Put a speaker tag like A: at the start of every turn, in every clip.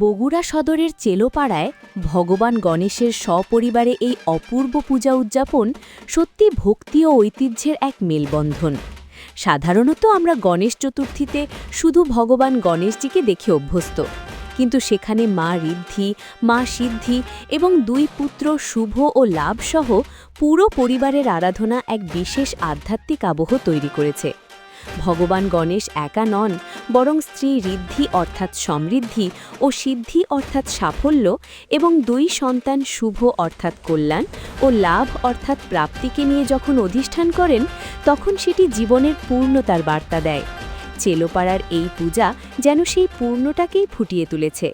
A: বগুড়া সদরের চেলোপাড়ায় ভগবান গণেশের সপরিবারে এই অপূর্ব পূজা উদযাপন সত্যি ভক্তি ও ঐতিহ্যের এক মেলবন্ধন। সাধারণত আমরা গণেশ চতুর্থীতে শুধু ভগবান গণেশজিকে দেখে অভ্যস্ত। কিন্তু সেখানে মা ঋদ্ধি, মা সিদ্ধি এবং দুই পুত্র শুভ ও লাভসহ পুরো পরিবারের আরাধনা এক বিশেষ আধ্যাত্মিক আবহ তৈরি করেছে। ভগবান গণেশ একা নন, বরং স্ত্রী ঋদ্ধি অর্থাৎ সমৃদ্ধি ও সিদ্ধি অর্থাৎ সাফল্য এবং দুই সন্তান শুভ অর্থাৎ কল্যাণ ও লাভ অর্থাৎ প্রাপ্তিকে নিয়ে যখন অধিষ্ঠান করেন, তখন সেটি জীবনের পূর্ণতার বার্তা দেয়। চেলোপাড়ার এই পূজা যেন সেই পূর্ণটাকেই ফুটিয়ে তুলেছে।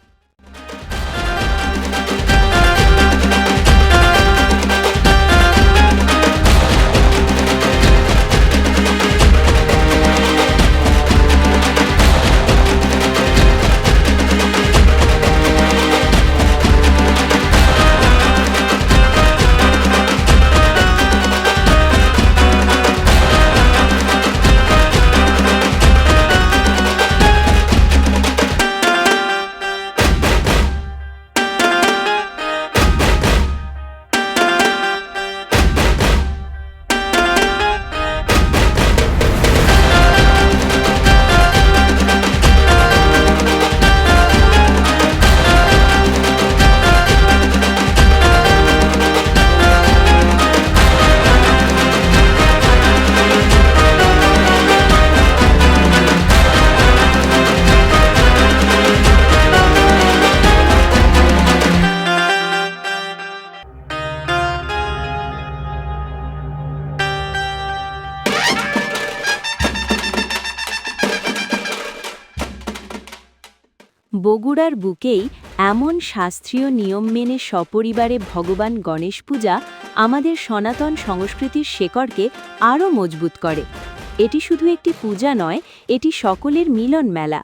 A: বগুড়ার বুকেই এমন শাস্ত্রীয় নিয়ম মেনে সপরিবারে ভগবান গণেশ পূজা আমাদের সনাতন সংস্কৃতির শেকড়কে আরও মজবুত করে। এটি শুধু একটি পূজা নয়, এটি সকলের মিলন মেলা